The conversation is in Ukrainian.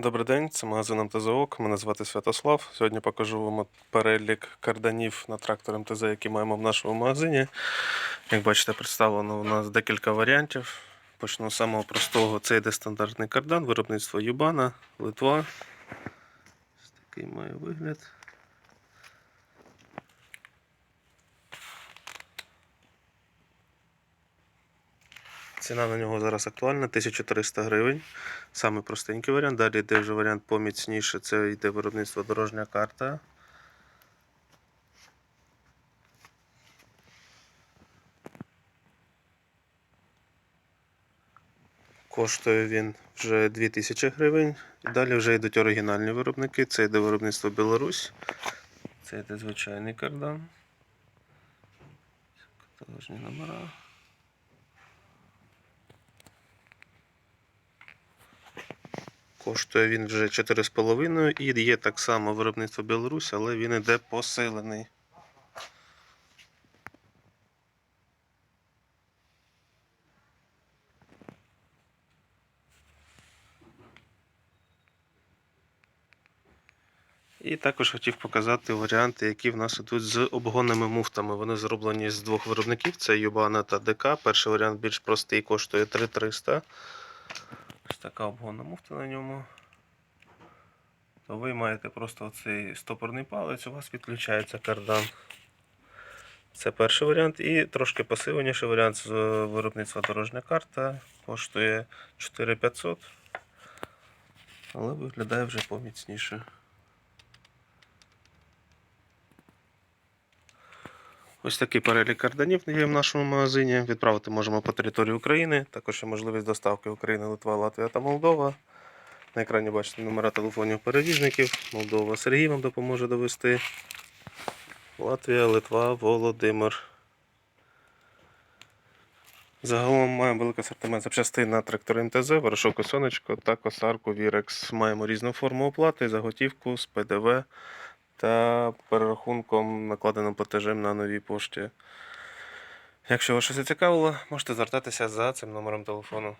Добрий день, це магазин МТЗОК. Мене звати Святослав. Сьогодні покажу вам перелік карданів на трактор МТЗ, які маємо в нашому магазині. Як бачите, представлено у нас декілька варіантів. Почну з самого простого. Це йде стандартний кардан, виробництво Юбана, Литва. Ось такий має вигляд. Ціна на нього зараз актуальна 1300 гривень. Саме простенький варіант. Далі йде вже варіант поміцніше. Це йде виробництво дорожня карта. Коштує він вже 2000 гривень. Далі вже йдуть оригінальні виробники. Це йде виробництво Білорусь. Це йде звичайний кардан. Каталожні номера. Коштує він вже 4,5 і є так само виробництво Білорусь, але він іде посилений. І також хотів показати варіанти, які в нас ідуть з обгонними муфтами. Вони зроблені з двох виробників: це Юбана та ДК. Перший варіант більш простий, коштує 3300. Ось така обгонна муфта на ньому. То ви маєте просто оцей стопорний палець, у вас підключається кардан. Це перший варіант. І трошки посиленіший варіант з виробництва дорожня карта. Коштує 4500. Але виглядає вже поміцніше. Ось такий перелік карданів є в нашому магазині. Відправити можемо по території України. Також є можливість доставки України, Литва, Латвія та Молдова. На екрані бачите номера телефонів перевізників. Молдова Сергій вам допоможе довести. Латвія, Литва, Володимир. Загалом маємо великий асортимент запчастин на трактор МТЗ, ворошок сонечко та косарку Вірекс. Маємо різну форму оплати, заготівку з ПДВ та перерахунком накладеним платежем на новій пошті. Якщо вас щось зацікавило, можете звертатися за цим номером телефону.